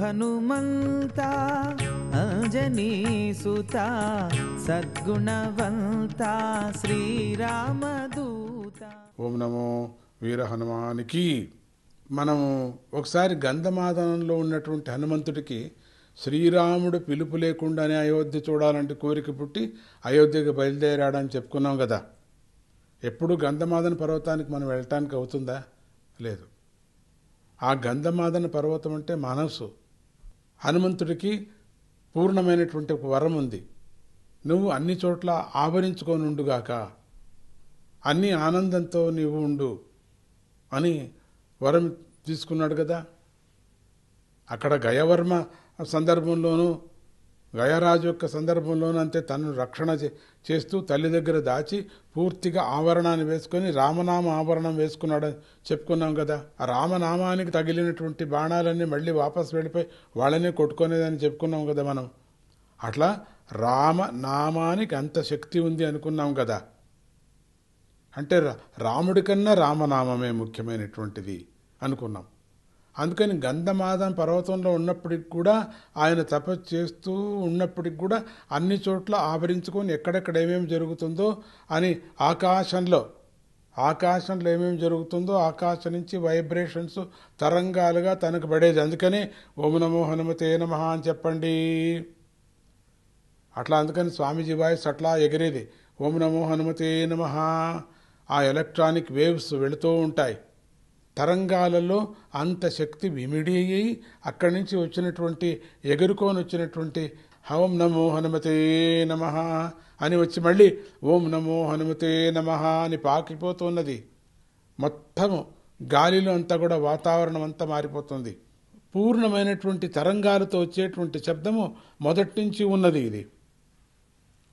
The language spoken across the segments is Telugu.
హనుమంతా అంజనీ సద్గుణవంత శ్రీరామదూత. ఓం నమో వీర హనుమానికి. మనము ఒకసారి గంధమాదనంలో ఉన్నటువంటి హనుమంతుడికి శ్రీరాముడు పిలుపు లేకుండానే అయోధ్య చూడాలంటే కోరిక పుట్టి అయోధ్యకు బయలుదేరాడని చెప్పుకున్నాం కదా. ఎప్పుడు గంధమాదన పర్వతానికి మనం వెళ్ళటానికి అవుతుందా? లేదు. ఆ గంధమాదన పర్వతం అంటే మనస్సు హనుమంతుడికి పూర్ణమైనటువంటి ఒక వరం ఉంది. నువ్వు అన్ని చోట్ల ఆవరించుకొని ఉండుగాక అన్ని ఆనందంతో నీవు ఉండు అని వరం తీసుకున్నాడు కదా. అక్కడ గయవర్మ సందర్భంలోనూ గయరాజు యొక్క సందర్భంలోనంతే తనను రక్షణ చే- చేస్తూ తల్లి దగ్గర దాచి పూర్తిగా ఆవరణాన్ని వేసుకొని రామనామ ఆభరణం వేసుకున్నాడని చెప్పుకున్నాం కదా. ఆ రామనామానికి తగిలినటువంటి బాణాలన్నీ మళ్ళీ వాపస్ వెళ్ళిపోయి వాళ్ళనే కొట్టుకునేదని చెప్పుకున్నాం కదా మనం. అట్లా రామనామానికి అంత శక్తి ఉంది అనుకున్నాం కదా. అంటే రా- రాముడి కన్నా రామనామమే ముఖ్యమైనటువంటిది అనుకున్నాం. అందుకని గంధమాదం పర్వతంలో ఉన్నప్పటికి కూడా ఆయన తపస్సు చేస్తూ ఉన్నప్పటికి కూడా అన్ని చోట్ల ఆవరించుకొని ఎక్కడెక్కడ ఏమేమి జరుగుతుందో అని ఆకాశంలో ఆకాశంలో ఏమేమి జరుగుతుందో ఆకాశం నుంచి వైబ్రేషన్స్ తరంగాలుగా తనకు పడేది. అందుకని ఓం నమో హనుమతే నమ అని చెప్పండి. అట్లా అందుకని స్వామీజీ వాయిస్ అట్లా ఎగిరేది. ఓం నమో హనుమతే నమ. ఆ ఎలక్ట్రానిక్ వేవ్స్ వెళుతూ ఉంటాయి. తరంగాలలో అంత శక్తి విమిడి అయ్యి అక్కడి నుంచి వచ్చినటువంటి ఎగురుకొని వచ్చినటువంటి ఓం నమో హనుమతే నమ అని వచ్చి మళ్ళీ ఓం నమో హనుమతే నమ అని పాకిపోతున్నది. మొత్తము గాలిలో అంతా కూడా వాతావరణం అంతా మారిపోతుంది. పూర్ణమైనటువంటి తరంగాలతో వచ్చేటువంటి శబ్దము మొదటి నుంచి ఉన్నది ఇది.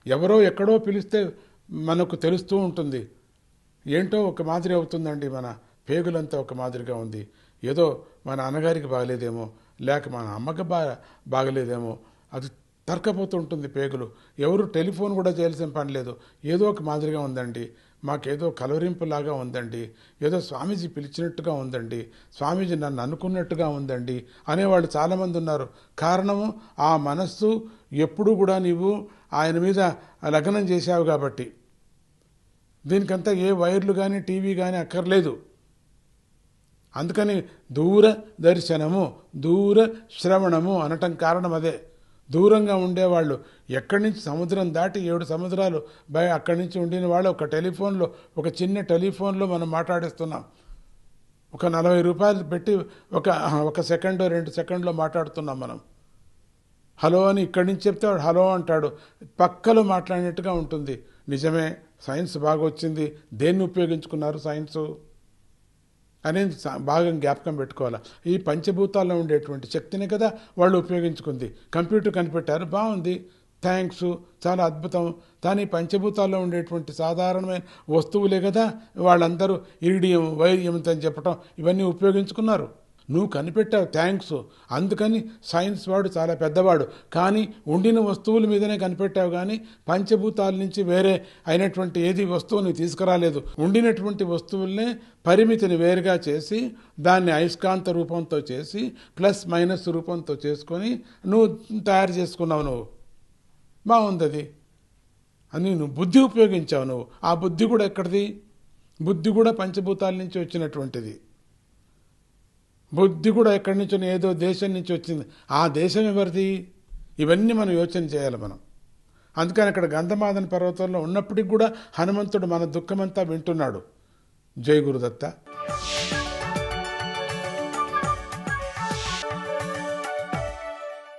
ఎవరో ఎక్కడో పిలిస్తే మనకు తెలుస్తూ ఉంటుంది. ఏంటో ఒక మాదిరి అవుతుందండి మన పేగులంతా ఒక మాదిరిగా ఉంది. ఏదో మన నాన్నగారికి బాగలేదేమో లేక మన అమ్మకి బా బాగలేదేమో అది తర్కపోతుంటుంది పేగులు. ఎవరు టెలిఫోన్ కూడా చేయాల్సిన పని లేదు. ఏదో ఒక మాదిరిగా ఉందండి. మాకేదో కలవరింపులాగా ఉందండి. ఏదో స్వామీజీ పిలిచినట్టుగా ఉందండి. స్వామీజీ నన్ను అనుకున్నట్టుగా ఉందండి అనేవాళ్ళు చాలామంది ఉన్నారు. కారణము ఆ మనస్సు ఎప్పుడు కూడా నీవు ఆయన మీద లగ్నం చేశావు కాబట్టి. దీనికంతా ఏ వైర్లు కానీ టీవీ కానీ అక్కర్లేదు. అందుకని దూర దర్శనము దూర శ్రవణము అనటం కారణం అదే దూరంగా ఉండేవాళ్ళు ఎక్కడి నుంచి సముద్రం దాటి ఏడు సముద్రాలు బయ అక్కడి నుంచి ఉండిన వాళ్ళు ఒక టెలిఫోన్లో ఒక చిన్న టెలిఫోన్లో మనం మాట్లాడిస్తున్నాం. ఒక నలభై రూపాయలు పెట్టి ఒక ఒక సెకండ్ రెండు సెకండ్లో మాట్లాడుతున్నాం మనం. హలో అని ఇక్కడి నుంచి చెప్తే వాడు హలో అంటాడు. పక్కలో మాట్లాడినట్టుగా ఉంటుంది. నిజమే సైన్స్ బాగా వచ్చింది. దేన్ని ఉపయోగించుకున్నారు సైన్సు? అనేది భాగం బాగా జ్ఞాపకం పెట్టుకోవాలి. ఈ పంచభూతాల్లో ఉండేటువంటి శక్తిని కదా వాళ్ళు ఉపయోగించుకుంది. కంప్యూటర్ కనిపెట్టారు బాగుంది. థ్యాంక్స్ చాలా అద్భుతం. కానీ పంచభూతాల్లో ఉండేటువంటి సాధారణమైన వస్తువులే కదా వాళ్ళందరూ ఇరిడియం వైరియం అని చెప్పటం ఇవన్నీ ఉపయోగించుకున్నారు. నువ్వు కనిపెట్టావు థ్యాంక్స్ అందుకని సైన్స్ వాడు చాలా పెద్దవాడు. కానీ ఉండిన వస్తువుల మీదనే కనిపెట్టావు కానీ పంచభూతాల నుంచి వేరే అయినటువంటి ఏది వస్తువు నువ్వు తీసుకురాలేదు. ఉండినటువంటి వస్తువుల్నే పరిమితిని వేరుగా చేసి దాన్ని అయస్కాంత రూపంతో చేసి ప్లస్ మైనస్ రూపంతో చేసుకొని నువ్వు తయారు చేసుకున్నావు నువ్వు. బాగుంది అది అని నువ్వు బుద్ధి ఉపయోగించావు నువ్వు. ఆ బుద్ధి కూడా ఎక్కడిది? బుద్ధి కూడా పంచభూతాల నుంచి వచ్చినటువంటిది. బుద్ధి కూడా ఎక్కడి నుంచో ఏదో దేశం నుంచి వచ్చింది. ఆ దేశం ఎవరిది? ఇవన్నీ మనం యోచన చేయాలి మనం. అందుకని అక్కడ గంధమాదన పర్వతంలో ఉన్నప్పటికి కూడా హనుమంతుడు మన దుఃఖమంతా వింటున్నాడు. జై గురుదత్త.